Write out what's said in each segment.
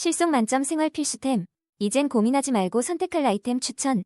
실속 만점 생활 필수템. 이젠 고민하지 말고 선택할 아이템 추천.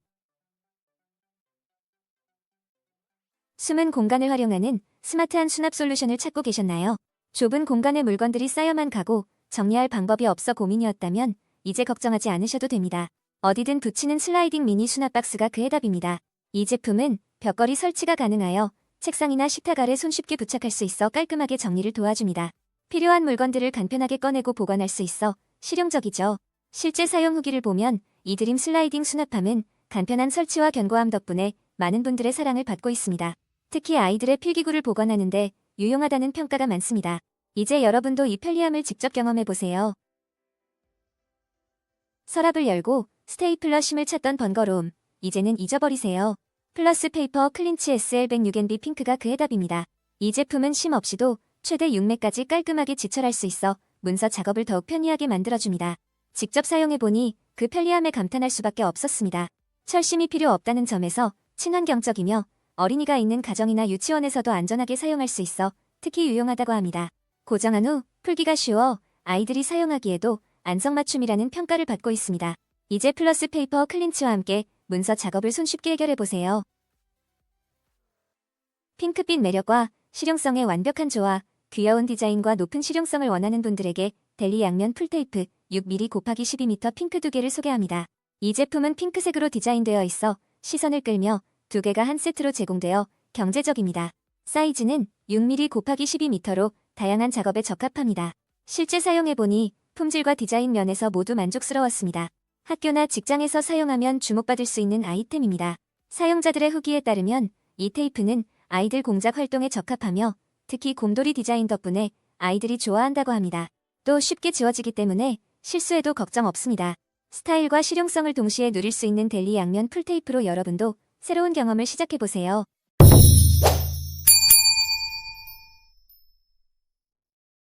숨은 공간을 활용하는 스마트한 수납 솔루션을 찾고 계셨나요? 좁은 공간에 물건들이 쌓여만 가고 정리할 방법이 없어 고민이었다면 이제 걱정하지 않으셔도 됩니다. 어디든 붙이는 슬라이딩 미니 수납 박스가 그 해답입니다. 이 제품은 벽걸이 설치가 가능하여 책상이나 식탁 아래 손쉽게 부착할 수 있어 깔끔하게 정리를 도와줍니다. 필요한 물건들을 간편하게 꺼내고 보관할 수 있어 실용적이죠. 실제 사용 후기를 보면 이 드림 슬라이딩 수납함은 간편한 설치와 견고함 덕분에 많은 분들의 사랑을 받고 있습니다. 특히 아이들의 필기구를 보관하는데 유용하다는 평가가 많습니다. 이제 여러분도 이 편리함을 직접 경험해보세요. 서랍을 열고 스테이플러 심을 찾던 번거로움, 이제는 잊어버리세요. 플러스 페이퍼 클린치 SL106NB 핑크가 그 해답입니다. 이 제품은 심 없이도 최대 6매까지 깔끔하게 지철할 수 있어 문서 작업을 더욱 편리하게 만들어줍니다. 직접 사용해보니 그 편리함에 감탄할 수밖에 없었습니다. 철심이 필요 없다는 점에서 친환경적이며 어린이가 있는 가정이나 유치원에서도 안전하게 사용할 수 있어 특히 유용하다고 합니다. 고정한 후 풀기가 쉬워 아이들이 사용하기에도 안성맞춤이라는 평가를 받고 있습니다. 이제 플러스 페이퍼 클린치와 함께 문서 작업을 손쉽게 해결해보세요. 핑크빛 매력과 실용성의 완벽한 조화, 귀여운 디자인과 높은 실용성을 원하는 분들에게 델리 양면 풀테이프 6mm 곱하기 12m 핑크 두 개를 소개합니다. 이 제품은 핑크색으로 디자인되어 있어 시선을 끌며 두 개가 한 세트로 제공되어 경제적입니다. 사이즈는 6mm 곱하기 12m로 다양한 작업에 적합합니다. 실제 사용해보니 품질과 디자인 면에서 모두 만족스러웠습니다. 학교나 직장에서 사용하면 주목받을 수 있는 아이템입니다. 사용자들의 후기에 따르면 이 테이프는 아이들 공작 활동에 적합하며 특히 곰돌이 디자인 덕분에 아이들이 좋아한다고 합니다. 또 쉽게 지워지기 때문에 실수해도 걱정 없습니다. 스타일과 실용성을 동시에 누릴 수 있는 델리 양면 풀테이프로 여러분도 새로운 경험을 시작해보세요.